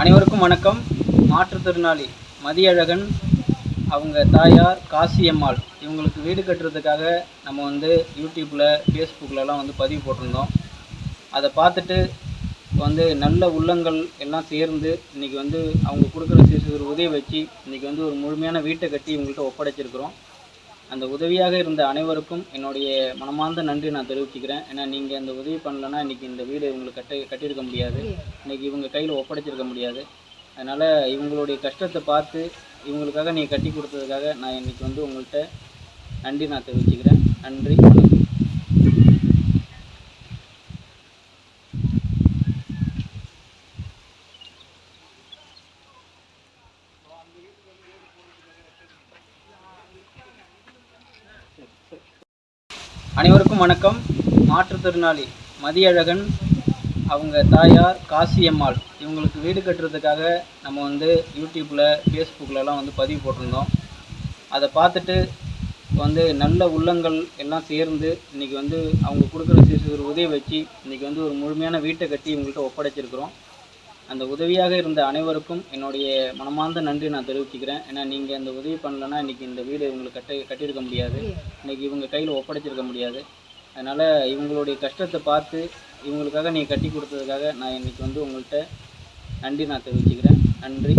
அனைவருக்கும் வணக்கம். மாற்றுத்திறனாளி மதியழகன் அவங்க தாயார் காசியம்மாள் இவங்களுக்கு வீடு கட்டுறதுக்காக நம்ம வந்து யூடியூப்பில் ஃபேஸ்புக்கிலலாம் வந்து பதிவு போட்டிருந்தோம். அதை பார்த்துட்டு வந்து நல்ல உள்ளங்கள் எல்லாம் சேர்ந்து இன்றைக்கி வந்து அவங்க கொடுக்குற சிறு சிறு உதவி வச்சு இன்றைக்கி வந்து ஒரு முழுமையான வீட்டை கட்டி இவங்கள்ட்ட ஒப்படைச்சிருக்கிறோம். அந்த உதவியாக இருந்த அனைவருக்கும் என்னுடைய மனமார்ந்த நன்றி நான் தெரிவிச்சுக்கிறேன். ஏன்னா நீங்கள் அந்த உதவி பண்ணலன்னா இன்றைக்கி இந்த வீடு இவங்களுக்கு கட்ட கட்டியிருக்க முடியாது. இன்றைக்கி இவங்க கையில் ஒப்படைச்சிருக்க முடியாது. அதனால் இவங்களுடைய கஷ்டத்தை பார்த்து இவங்களுக்காக நீங்கள் கட்டி கொடுத்ததுக்காக நான் இன்றைக்கி வந்து உங்கள்கிட்ட நன்றி நான் தெரிவிச்சுக்கிறேன். நன்றி அனைவருக்கும் வணக்கம். மாற்றுத்திறனாளி மதியழகன் அவங்க தாயார் காசியம்மாள் இவங்களுக்கு வீடு கட்டுறதுக்காக நம்ம வந்து யூடியூப்பில் ஃபேஸ்புக்கிலலாம் வந்து பதிவு போட்டிருந்தோம். அதை பார்த்துட்டு வந்து நல்ல உள்ளங்கள் எல்லாம் சேர்ந்து இன்றைக்கி வந்து அவங்க கொடுக்குற சிறு சிறு உதவி வச்சு இன்றைக்கி வந்து ஒரு முழுமையான வீட்டை கட்டி இவங்கள்ட்ட ஒப்படைச்சிருக்கிறோம். அந்த உதவியாக இருந்த அனைவருக்கும் என்னுடைய மனமார்ந்த நன்றி நான் தெரிவிச்சுக்கிறேன். ஏன்னா நீங்கள் அந்த உதவி பண்ணலன்னா இன்றைக்கி இந்த வீடு இவங்களுக்கு கட்ட கட்டியிருக்க முடியாது. இன்றைக்கி இவங்க கையில் ஒப்படைச்சிருக்க முடியாது. அதனால் இவங்களுடைய கஷ்டத்தை பார்த்து இவங்களுக்காக நீங்கள் கட்டி கொடுத்ததுக்காக நான் இன்றைக்கி வந்து உங்கள்கிட்ட நன்றி நான் தெரிவிச்சுக்கிறேன். நன்றி